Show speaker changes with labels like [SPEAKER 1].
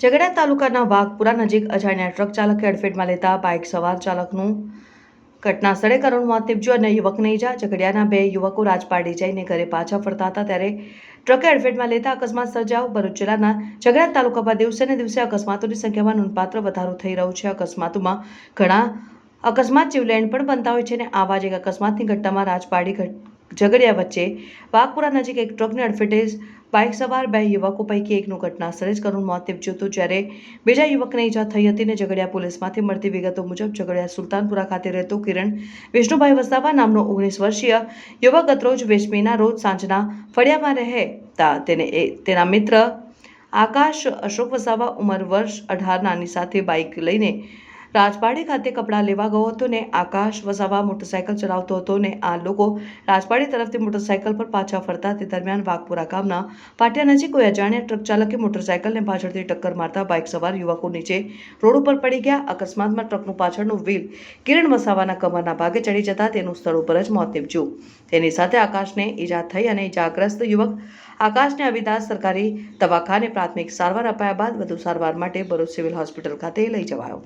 [SPEAKER 1] ઝઘડા તાલુકાના વાઘપુરા નજીક અજાણ્યા ટ્રક ચાલકે અડફેટમાં લેતા બાઇક સવાર ચાલકનું ઘટના સ્થળે કરુણ મોત નીપજ્યું અને યુવકને ઈજા. ઝઘડિયાના બે યુવકો રાજપાડી જઈને ઘરે પાછા ફરતા હતા ત્યારે ટ્રકે અડફેટમાં લેતા અકસ્માત સર્જાવ ભરૂચ જિલ્લાના ઝઘડા તાલુકામાં દિવસે ને દિવસે અકસ્માતોની સંખ્યામાં નોંધપાત્ર વધારો થઈ રહ્યો છે. અકસ્માતોમાં ઘણા અકસ્માત જીવલેણ પણ બનતા હોય છે અને આવા જ એક અકસ્માતની ઘટનામાં રાજપાડી ઝઘડિયા વચ્ચે વાઘપુરા નજીક એક ટ્રકને અડફેટે બાઇક સવાર બે યુવકો પૈકી એકનું ઘટના સ્થળે જ કરુણ મોત નીપજ્યું હતું, જ્યારે બીજા યુવકને ઈજા થઈ હતી ને ઝઘડિયા પોલીસમાંથી મળતી વિગતો મુજબ ઝઘડિયા સુલતાનપુરા ખાતે રહેતો કિરણ વિષ્ણુભાઈ વસાવા નામનો ઓગણીસ વર્ષીય યુવક ગતરોજ વેચમીના રોજ સાંજના ફળિયામાં રહેતા તેને એ, તેના મિત્ર આકાશ અશોક વસાવા ઉંમર વર્ષ અઢારનાની સાથે બાઇક લઈને રાજપાડી ખાતે કપડાં લેવા ગયો હતો ને આકાશ વસાવા મોટરસાયકલ ચલાવતો હતો ને આ લોકો રાજપાડી તરફથી મોટરસાયકલ પર પાછા ફરતા. તે દરમિયાન વાઘપુરા ગામના પાટિયા નજીક કોઈ અજાણ્યા ટ્રક ચાલકે મોટરસાયકલને પાછળથી ટક્કર મારતા બાઇક સવાર યુવકો નીચે રોડ ઉપર પડી ગયા. અકસ્માતમાં ટ્રકનું પાછળનું વ્હીલ કિરણ વસાવાના કમરના ભાગે ચડી જતા તેનું સ્થળ ઉપર જ મોત નીપજ્યું. તેની સાથે આકાશને ઈજા થઈ અને ઈજાગ્રસ્ત યુવક આકાશને અવિદાસ સરકારી દવાખાને પ્રાથમિક સારવાર અપાયા બાદ વધુ સારવાર માટે ભરૂચ સિવિલ હોસ્પિટલ ખાતે લઈ જવાયો.